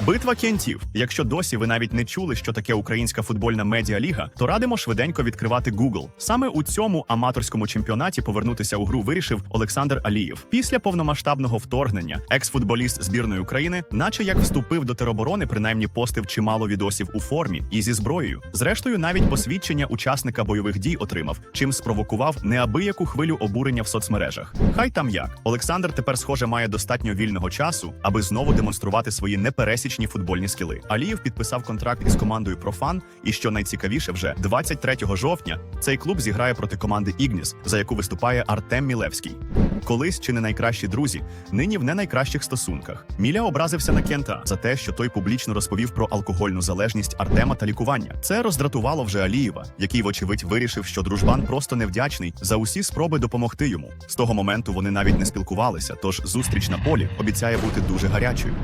Битва кентів. Якщо досі ви навіть не чули, що таке українська футбольна медіаліга, то радимо швиденько відкривати Google. Саме у цьому аматорському чемпіонаті повернутися у гру вирішив Олександр Алієв. Після повномасштабного вторгнення екс-футболіст збірної України, наче як вступив до тероборони, принаймні постив чимало відосів у формі і зі зброєю. Зрештою, навіть посвідчення учасника бойових дій отримав, чим спровокував неабияку хвилю обурення в соцмережах. Хай там як Олександр тепер, схоже, має достатньо вільного часу, аби знову демонструвати свої непересічні футбольні скіли. Алієв підписав контракт із командою Профан, і що найцікавіше, вже 23 жовтня цей клуб зіграє проти команди Ігніс, за яку виступає Артем Мілевський. Колись чи не найкращі друзі, нині в не найкращих стосунках. Міля образився на Кента за те, що той публічно розповів про алкогольну залежність Артема та лікування. Це роздратувало вже Алієва, який, вочевидь, вирішив, що дружбан просто невдячний за усі спроби допомогти йому. З того моменту вони навіть не спілкувалися, тож зустріч на полі обіцяє бути дуже гарячою.